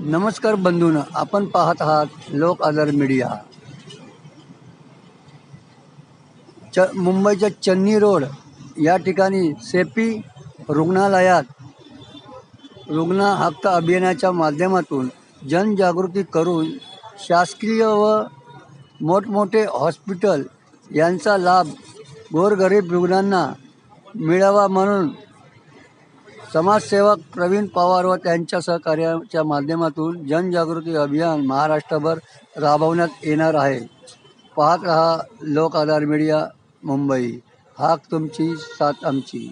नमस्कार बंधून आपण पाहत आहात लोक आधार मीडिया. च मुंबईच्या चन्नी रोड या ठिकाणी सेपी रुग्णालयात रुग्ण हक्क अभियानाच्या माध्यमातून जनजागृती करून शासकीय व मोठमोठे हॉस्पिटल यांचा लाभ गोरगरीब रुग्णांना मिळावा म्हणून समाजसेवक प्रवीण पवार व त्यांच्या सहकार्याच्या माध्यमातून जनजागृती अभियान महाराष्ट्रभर राबवण्यात येणार आहे. पाहत रहा लोक आधार मीडिया मुंबई. हाक तुमची साथ आमची.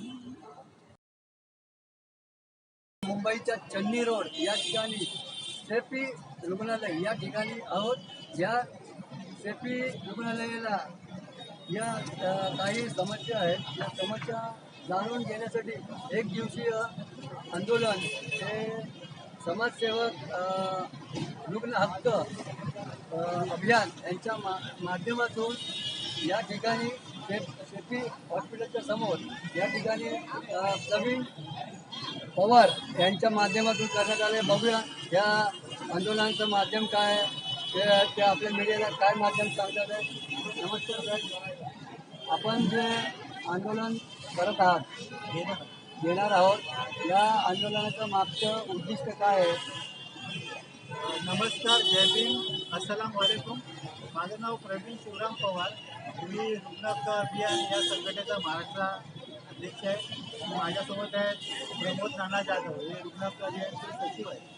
मुंबईच्या चन्नी रोड या ठिकाणी सेपी रुग्णालय या ठिकाणी आहोत. या सेपी रुग्णालयाला या काही समस्या आहेत. या समस्या जाणून घेण्यासाठी एक दिवसीय आंदोलन हे समाजसेवक रुग्ण हक्क अभियान यांच्या मा माध्यमातून या ठिकाणी शे शेती हॉस्पिटलच्या समोर या ठिकाणी प्रवीण पवार यांच्या माध्यमातून करण्यात आले. बघूया या आंदोलनाचं माध्यम काय आहे, ते ते आपल्या मीडियाला काय माध्यम सांगतात आहे. नमस्कार आपण जे आंदोलन करत आहात घेणार आहोत. या आंदोलनाचं मागचं उद्दिष्ट काय आहे? नमस्कार जय भीम. अस्सलाम वालेकुम. माझं नाव प्रवीण शिवराम पवार. मी रुग्णाहक्क अभियान या संघटनेचा महाराष्ट्र अध्यक्ष आहे. माझ्यासोबत आहेत प्रमोद नाना जाधव. हे रुग्णाहक्क अभियानचे सचिव आहेत.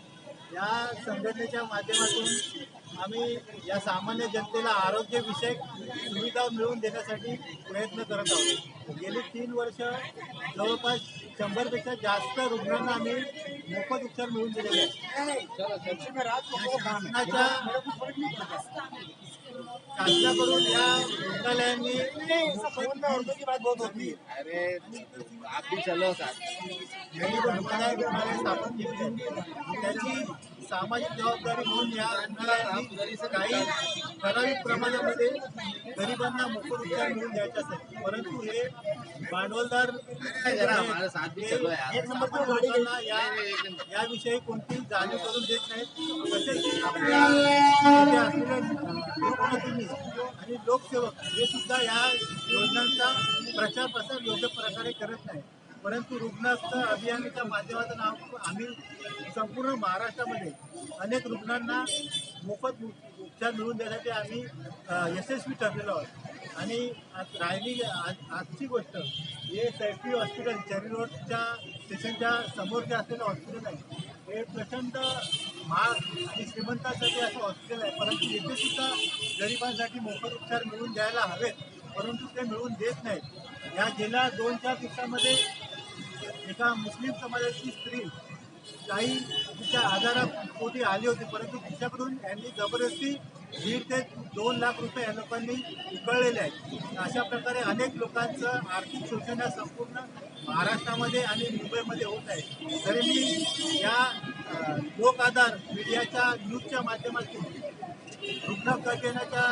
या संघटनेच्या माध्यमातून आम्ही या सामान्य जनतेला आरोग्यविषयक सुविधा मिळवून देण्यासाठी प्रयत्न करत आहोत. गेली तीन वर्ष जवळपास शंभरपेक्षा जास्त रुग्णांना आम्ही मोफत उपचार मिळवून दिलेले आहेत. शासनाच्या शासनाकडून या रुग्णालयांनी अरे आप भी चलो साथ गरीब रुग्णालय रुग्णालय स्थापन केली होती. त्याची सामाजिक जबाबदारी म्हणून या रुग्णालयांनी काही ठराविक प्रमाणामध्ये गरिबांना मोफत उपचार मिळून द्यायचे असतात. परंतु हे भांडवलदार एक लोकांना या याविषयी कोणतीही जाणीव करून देत नाहीत. तसेच आपल्या येथे असलेले लोकप्रतिनिधी आणि लोकसेवक हे सुद्धा या योजनांचा प्रचार प्रसार योग्य प्रकारे करत नाही परंतु रुग्णास्थ अभियानाच्या माध्यमातून आम्ही संपूर्ण महाराष्ट्रामध्ये अनेक रुग्णांना मोफत उपचार मिळवून देण्यासाठी आम्ही यशस्वी ठरलेलो आहोत. आणि आज राहिली आज- आजची गोष्ट हे सैफी हॉस्पिटल चेरी रोडच्या स्टेशनच्या समोर जे असलेलं हॉस्पिटल आहे हे प्रचंड महाग आणि श्रीमंतांसाठी असं हॉस्पिटल आहे. परंतु येथे सुद्धा गरिबांसाठी मोफत उपचार मिळवून द्यायला हवेत परंतु ते मिळवून देत नाहीत. या गेल्या दोन चार दिवसामध्ये एका मुस्लिम समाजाची स्त्री काही तिच्या आजारापोटी आली होती परंतु तिच्याकडून यांनी जबरदस्ती दीड ते दोन लाख रुपये या लोकांनी उकळलेले आहेत. अशा प्रकारे अनेक लोकांचं आर्थिक शोषण या संपूर्ण महाराष्ट्रामध्ये आणि मुंबईमध्ये होत आहे. तरी मी या लोक आधार मीडियाच्या न्यूजच्या माध्यमातून रुग्ण कल्याणाच्या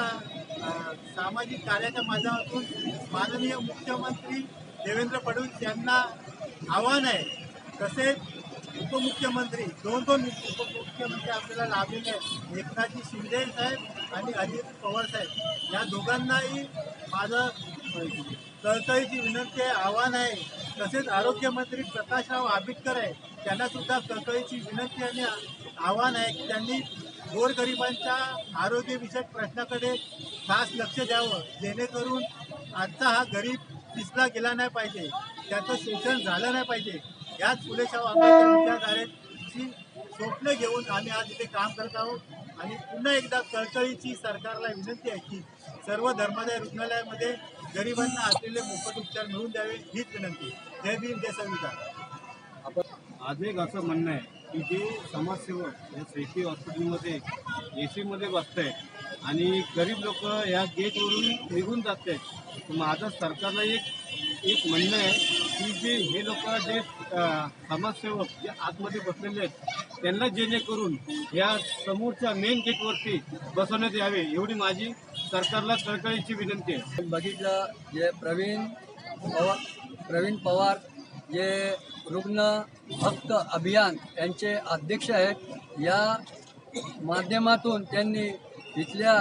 सामाजिक कार्याच्या माध्यमातून माननीय मुख्यमंत्री देवेंद्र फडणवीस यांना आव्हान आहे. तसेच उपमुख्यमंत्री दोन दोन उपमुख्यमंत्री आपल्याला लाभलेले आहेत. एकनाथजी शिंदे साहेब आणि अजित पवार साहेब. या दोघांनाही माझं तळतळीची विनंती आहे आव्हान आहे. तसेच आरोग्यमंत्री प्रकाशराव आंबेडकर आहे. त्यांना सुद्धा विनंती आणि आव्हान आहे की त्यांनी गोरगरिबांच्या आरोग्यविषयक प्रश्नाकडे खास लक्ष द्यावं. जेणेकरून आजचा हा गरीब पिसला गेला नाही पाहिजे. त्याचं शोषण झालं नाही पाहिजे. याच फुलेशाह आंबेडकर विचारधारेची स्वप्न घेऊन आम्ही आज इथे काम करत आहोत. आणि पुन्हा एकदा कळकळीची सरकारला विनंती आहे की सर्व धर्मादाय रुग्णालयामध्ये गरिबांना असलेले मोफत उपचार मिळवून द्यावे हीच विनंती. जय भीम जय संविधान. आज एक असं म्हणणं आहे की जे समाजसेवक या सेफ्टी हॉस्पिटलमध्ये ए सीमध्ये बसत आहे आणि गरीब लोक या गेटवरून निघून जात आहेत. माझं सरकारला एक एक म्हणणं आहे की जे हे लोक जे समाजसेवक जे आतमध्ये बसलेले आहेत त्यांना जेणेकरून या समोरच्या मेन गेटवरती बसवण्यात यावे एवढी माझी सरकारला कळकळीची विनंती आहे. बघितलं जे प्रवीण पवार प्रवीण पवार जे रुग्ण भक्त अभियान यांचे अध्यक्ष आहेत या माध्यमातून त्यांनी इथल्या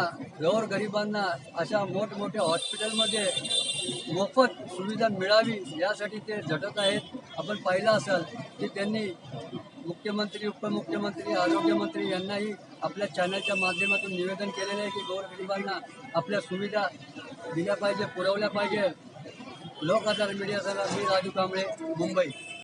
गरिबांना अशा मोठमोठ्या हॉस्पिटलमध्ये मोफत सुविधा मिळावी यासाठी ते झटत आहेत. आपण पाहिलं असाल की त्यांनी मुख्यमंत्री उपमुख्यमंत्री आरोग्यमंत्री यांनाही आपल्या चॅनलच्या माध्यमातून निवेदन केलेलं आहे की गोरगरिबांना आपल्या सुविधा दिल्या पाहिजे पुरवल्या पाहिजे. लोक आधार मीडियासाठी मी राजू कांबळे मुंबई.